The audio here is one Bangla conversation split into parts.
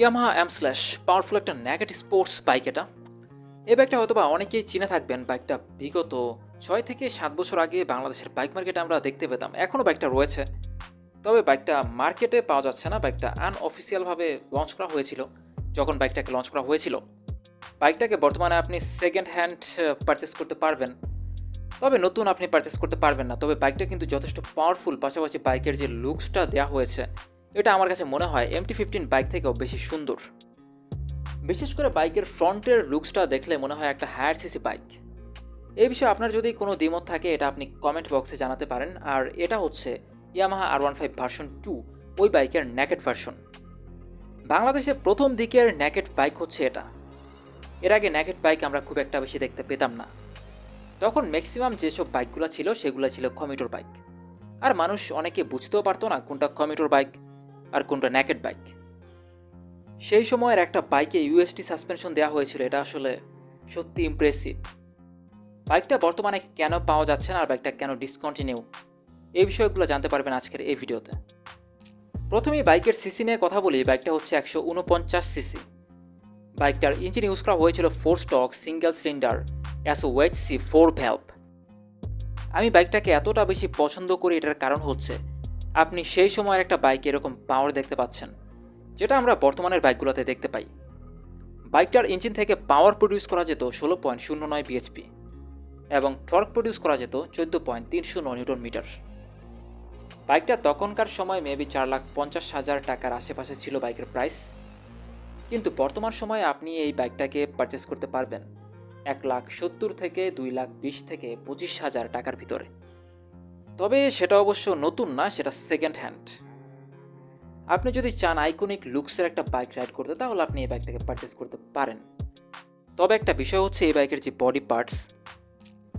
ইয়ামাহা অ্যাম স্ল্যাশ পাওয়ারফুল একটা নেগেটিভ স্পোর্টস বাইক এটা। এই বাইকটা হয়তো বা অনেকেই চিনে থাকবেন বাইকটা বিগত ছয় থেকে সাত বছর আগে বাংলাদেশের বাইক মার্কেটে আমরা দেখতে পেতাম এখনও বাইকটা রয়েছে। তবে বাইকটা মার্কেটে পাওয়া যাচ্ছে না বাইকটা আনঅফিসিয়ালভাবে লঞ্চ করা হয়েছিল, যখন বাইকটাকে লঞ্চ করা হয়েছিল। বাইকটাকে বর্তমানে আপনি সেকেন্ড হ্যান্ড পারচেস করতে পারবেন। তবে নতুন আপনি পারচেস করতে পারবেন না, তবে বাইকটা কিন্তু যথেষ্ট পাওয়ারফুল পাশাপাশি বাইকের যে লুকসটা দেওয়া হয়েছে এটা আমার কাছে মনে হয় এমটি ফিফটিন বাইক থেকেও বেশি সুন্দর। বিশেষ করে বাইকের ফ্রন্টের লুকসটা দেখলে মনে হয় একটা হায়ার সিসি বাইক এই বিষয়ে আপনার যদি কোনো দ্বিমত থাকে, এটা আপনি কমেন্ট বক্সে জানাতে পারেন। আর এটা হচ্ছে Yamaha R one five version two ওই বাইকের ন্যাকেট ভার্সন বাংলাদেশে প্রথম দিকের ন্যাকেট বাইক হচ্ছে এটা। এর আগে ন্যাকেট বাইক আমরা খুব একটা বেশি দেখতে পেতাম না। তখন ম্যাক্সিমাম যেসব বাইকগুলো ছিল সেগুলো ছিল কমিটোর বাইক আর মানুষ অনেকে বুঝতেও পারতো না কোনটা কমিটোর বাইক আর কোনটা ন্যাকেট বাইক সেই সময়ের একটা বাইকে ইউএসটি সাসপেনশন দেওয়া হয়েছিল, এটা আসলে সত্যি ইমপ্রেসিভ বাইকটা বর্তমানে কেন পাওয়া যাচ্ছে না আর বাইকটা কেন ডিসকন্টিনিউ এই বিষয়গুলো জানতে পারবেন আজকের এই ভিডিওতে। প্রথমেই বাইকের সিসি নিয়ে কথা বলি বাইকটা হচ্ছে একশো উনপঞ্চাশ সিসি বাইকটার ইঞ্জিন ইউজ করা হয়েছিল ফোর স্টক সিঙ্গেল সিলিন্ডার অ্যাসো ওয়েচ সি ফোর ভ্যালভ আমি বাইকটাকে এতটা বেশি পছন্দ করি, এটার কারণ হচ্ছে আপনি সেই সময়ের একটা বাইক এরকম পাওয়ার দেখতে পাচ্ছেন, যেটা আমরা বর্তমানের বাইকগুলোতে দেখতে পাই। বাইকটার ইঞ্জিন থেকে পাওয়ার প্রডিউস করা যেত ষোলো পয়েন্ট শূন্য নয় বিএচপি এবং টর্ক প্রডিউস করা যেত চোদ্দ পয়েন্ট তিন শূন্য নিউটন মিটার। বাইকটা তখনকার সময় মেবি চার লাখ পঞ্চাশ হাজার টাকার আশেপাশে ছিল বাইকের প্রাইস কিন্তু বর্তমান সময়ে আপনি এই বাইকটাকে পারচেস করতে পারবেন এক লাখ সত্তর থেকে দুই লাখ বিশ থেকে পঁচিশ হাজার টাকার ভিতরে। তবে সেটা অবশ্য নতুন না, সেটা সেকেন্ড হ্যান্ড আপনি যদি চান আইকনিক লুকসের একটা বাইক রাইড করতে, তাহলে আপনি এই বাইকটাকে পারচেস করতে পারেন। তবে একটা বিষয় হচ্ছে এই বাইকের যে বডি পার্টস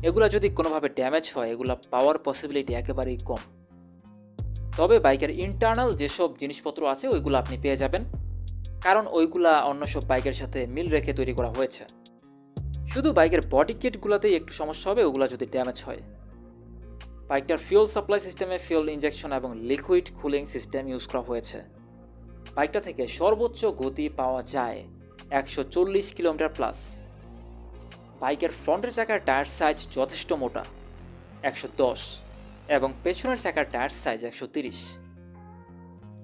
এগুলো যদি কোনোভাবে ড্যামেজ হয়, এগুলো পাওয়ার পসিবিলিটি একেবারেই কম। তবে বাইকের ইন্টারনাল যেসব জিনিসপত্র আছে, ওইগুলো আপনি পেয়ে যাবেন। কারণ ওইগুলা অন্য সব বাইকের সাথে মিল রেখে তৈরি করা হয়েছে। শুধু বাইকের বডি কিটগুলোতেই একটু সমস্যা হবে, ওগুলো যদি ড্যামেজ হয়। বাইকটার ফিউল সাপ্লাই সিস্টেমে ফিউল ইঞ্জেকশন এবং লিকুইড কুলিং সিস্টেম ইউজ করা হয়েছে। বাইকটা থেকে সর্বোচ্চ গতি পাওয়া যায় একশো চল্লিশ কিলোমিটার প্লাস বাইকের ফ্রন্টের চাকার টায়ার সাইজ যথেষ্ট মোটা, একশো দশ, এবং পেছনের চাকার টায়ার সাইজ একশো তিরিশ।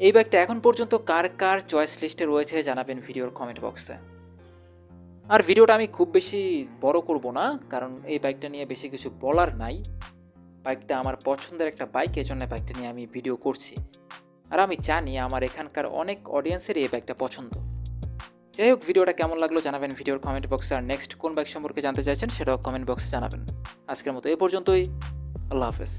এই বাইকটা এখন পর্যন্ত কার কার চয়েস লিস্টে রয়েছে জানাবেন ভিডিওর কমেন্ট বক্সে আর ভিডিওটা আমি খুব বেশি বড় করব না, কারণ এই বাইকটা নিয়ে বেশি কিছু বলার নাই। বাইকটা আমার পছন্দের একটা বাইক, এজন্য বাইকটা নিয়ে আমি ভিডিও করছি। আর আমি জানি আমার এখানকার অনেক অডিয়েন্সেরই এই বাইকটা পছন্দ। যাই হোক, ভিডিওটা কেমন লাগল জানাবেন ভিডিওর কমেন্ট বক্সে আর নেক্সট কোন বাইক সম্পর্কে জানতে চাইছেন, সেটাও কমেন্ট বক্সে জানাবেন। আজকের মতো এ পর্যন্তই। আল্লাহ হাফেজ।